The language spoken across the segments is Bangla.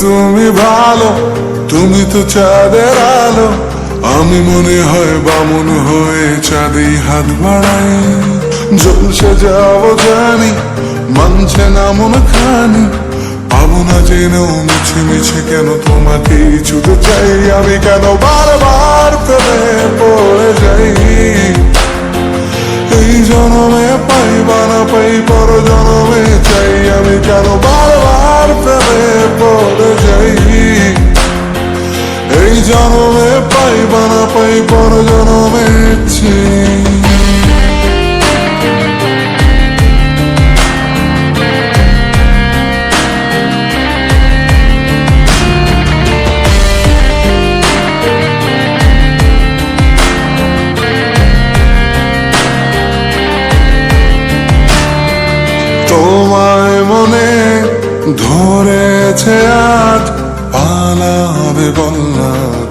তুমি ভালো, তুমি তো চাঁদের আলো। আমি মনে হয় বামন হয়ে চাঁদে হাত বাড়াই। জলসে যাব জানি, মানছে না মন খানি। পাবো না মিছে মিছে কেন তোমাকে ছুটে চাই। আমি কেন বারবার প্রেমে পড়ে যাই? এই জনমে পাই বানা পাই পর এই জনমে পাই বানা পাই পর জনমে চাই তোমায় মনে ধরেছে আজ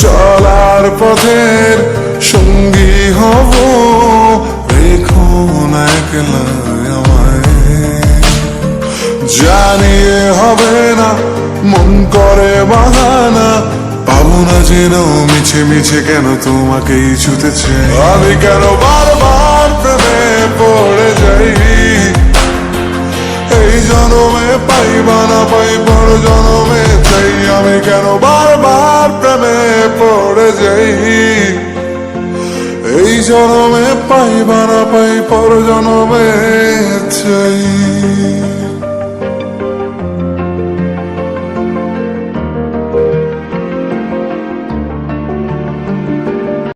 চলার পথের সঙ্গী হব। রেখো না জানিয়ে হবে না, মন করে বাহানা। পাবো না যেন মিছে মিছে কেন তোমাকেই ছুতেছে আমি কেন বারবার প্রেমে পড়ে যাই? এই জনমে পাই পড়ে যাই। এই জনমে পাইবা না পাই পর জনমে চাই।